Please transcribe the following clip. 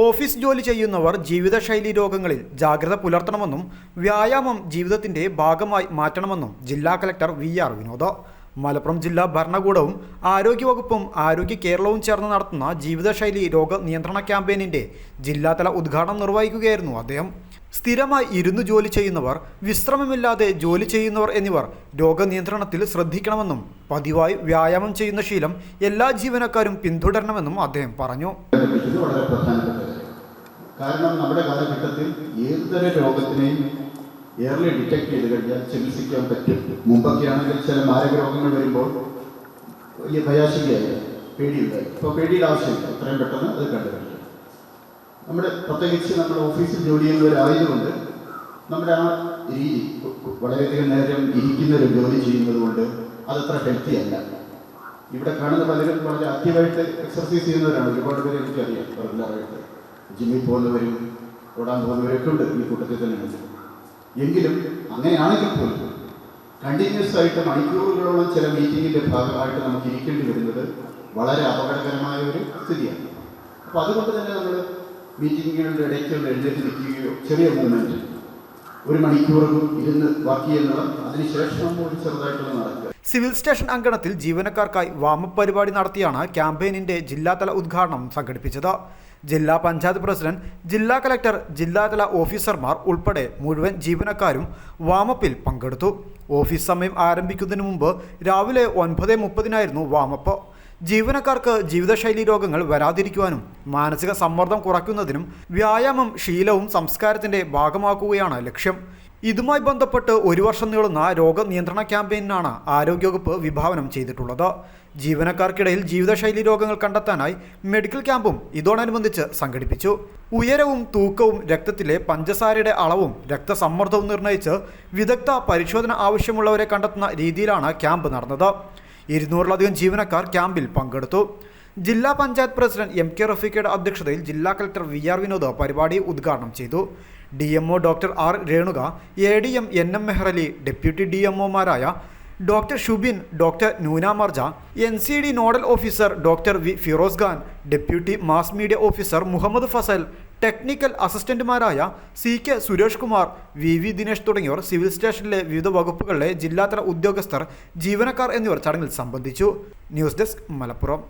Office ജോലി ചെയ്യുന്നവർ ജീവിതശൈലി രോഗങ്ങളിൽ ജാഗ്രത പുലർത്തണമെന്നും വ്യായാമം ജീവിതത്തിന്റെ ഭാഗമായി മാറ്റണമെന്നും ജില്ലാ collector V R Vinod. Malappuram ജില്ലാ ഭരണകൂടവും ആരോഗ്യവകുപ്പും ആരോഗ്യ കേരളവും ചേർന്ന് നടത്തുന്ന ജീവിതശൈലി രോഗ നിയന്ത്രണ ക്യാമ്പയിനിന്റെ ജില്ലാതല ഉദ്ഘാടനം നിർവഹിക്കുകയായിരുന്നു അദ്ദേഹം. സ്ഥിരമായി ഇരുന്ന് ജോലി ചെയ്യുന്നവർ വിശ്രമമില്ലാതെ ജോലി ചെയ്യുന്നവർ എന്നിവർ രോഗനിയന്ത്രണത്തിൽ ശ്രദ്ധിക്കണമെന്നും പതിവായി വ്യായാമം ചെയ്യുന്ന ശീലം എല്ലാ ജീവനക്കാരും പിന്തുടരണമെന്നും അദ്ദേഹം പറഞ്ഞു. കാരണം നമ്മുടെ കാലഘട്ടത്തിൽ ഏതുതരം രോഗത്തിനെയും ഏർലി ഡിറ്റക്ട് ചെയ്ത് കഴിഞ്ഞാൽ ചികിത്സിക്കാൻ പറ്റും. മുമ്പൊക്കെ ആണെങ്കിൽ ചില മാരക രോഗങ്ങൾ വരുമ്പോൾ വലിയ ഭയാശങ്കയായി പേടിയുണ്ടായി. ഇപ്പോൾ പേടിയുടെ ആവശ്യമില്ല. എത്രയും പെട്ടെന്ന് അത് കണ്ടുപിടിക്കും. നമ്മുടെ പ്രത്യേകിച്ച് നമ്മുടെ ഓഫീസിൽ ജോലി ചെയ്യുന്നവരായതുകൊണ്ട് നമ്മുടെ ആ രീതി വളരെയധികം നേരം ഇരിക്കുന്ന ഒരു ജോലി ചെയ്യുന്നത് കൊണ്ട് അതത്ര ഹെൽത്തി അല്ല. ഇവിടെ കാണുന്ന പലരും വളരെ ആക്റ്റീവായിട്ട് എക്സർസൈസ് ചെയ്യുന്നവരാണ്. ഒരുപാട് പേര് എനിക്കറിയാം. റെഗുലറായിട്ട് ജിമ്മിൽ പോകുന്നവരും ഓടാൻ പോകുന്നവരൊക്കെ ഉണ്ട് ഈ കൂട്ടത്തിൽ തന്നെ. എങ്കിലും അങ്ങനെയാണെങ്കിൽ പോലും കണ്ടിന്യൂസ് ആയിട്ട് മണിക്കൂറുകളോളം ചില മീറ്റിങ്ങിന്റെ ഭാഗമായിട്ട് നമുക്ക് ഇരിക്കേണ്ടി വരുന്നത് വളരെ അപകടകരമായ ഒരു സ്ഥിതിയാണ്. അപ്പോൾ അതുകൊണ്ട് തന്നെ നമ്മൾ മീറ്റിങ്ങുകളുടെ ഇടയ്ക്ക് എഴുന്നേറ്റ് നിൽക്കുകയോ ചെറിയ മൂവ്മെന്റ് ഒരു മണിക്കൂറും ഇരുന്ന് വർക്ക് അതിനുശേഷം ഒരു ചെറുതായിട്ടുള്ള നടക്കുക. സിവിൽ സ്റ്റേഷൻ അങ്കണത്തിൽ ജീവനക്കാർക്കായി വാമപ്പ് പരിപാടി നടത്തിയാണ് ക്യാമ്പയിനിന്റെ ജില്ലാതല ഉദ്ഘാടനം സംഘടിപ്പിച്ചത്. ജില്ലാ പഞ്ചായത്ത് പ്രസിഡന്റ് ജില്ലാ കലക്ടർ ജില്ലാതല ഓഫീസർമാർ ഉൾപ്പെടെ മുഴുവൻ ജീവനക്കാരും വാമപ്പിൽ പങ്കെടുത്തു. ഓഫീസ് സമയം ആരംഭിക്കുന്നതിന് മുമ്പ് രാവിലെ ഒൻപത് മുപ്പതിനായിരുന്നു വാമപ്പ്. ജീവനക്കാർക്ക് ജീവിതശൈലി രോഗങ്ങൾ വരാതിരിക്കുവാനും മാനസിക സമ്മർദ്ദം കുറയ്ക്കുന്നതിനും വ്യായാമം ശീലവും സംസ്കാരത്തിന്റെ ഭാഗമാക്കുകയാണ് ലക്ഷ്യം. ഇതുമായി ബന്ധപ്പെട്ട് ഒരു വർഷം നീളുന്ന രോഗനിയന്ത്രണ ക്യാമ്പയിനാണ് ആരോഗ്യവകുപ്പ് വിഭാവനം ചെയ്തിട്ടുള്ളത്. ജീവനക്കാർക്കിടയിൽ ജീവിതശൈലി രോഗങ്ങൾ കണ്ടെത്താനായി മെഡിക്കൽ ക്യാമ്പും ഇതോടനുബന്ധിച്ച് സംഘടിപ്പിച്ചു. ഉയരവും തൂക്കവും രക്തത്തിലെ പഞ്ചസാരയുടെ അളവും രക്തസമ്മർദ്ദവും നിർണയിച്ച് വിദഗ്ധ പരിശോധന ആവശ്യമുള്ളവരെ കണ്ടെത്തുന്ന രീതിയിലാണ് ക്യാമ്പ് നടന്നത്. ഇരുന്നൂറിലധികം ജീവനക്കാർ ക്യാമ്പിൽ പങ്കെടുത്തു. ജില്ലാ പഞ്ചായത്ത് പ്രസിഡന്റ് എം കെ റഫീഖയുടെ അധ്യക്ഷതയിൽ ജില്ലാ കളക്ടർ വി ആർ വിനോദ് പരിപാടി ഉദ്ഘാടനം ചെയ്തു. D M O doctor R Renuka A D M N M Mehrali deputy D M ഒമാരായ doctor Shubin doctor Noona Marja N C D nodal officer doctor V Firoz Khan deputy mass media officer Muhammad Fazal technical അസിസ്റ്റന്റുമാരായ C K Suresh Kumar V V Dinesh തുടങ്ങിയവർ civil സ്റ്റേഷനിലെ വിവിധ വകുപ്പുകളിലെ ജില്ലാതല ഉദ്യോഗസ്ഥർ ജീവനക്കാർ എന്നിവർ ചടങ്ങിൽ സംബന്ധിച്ചു. News desk Malappuram.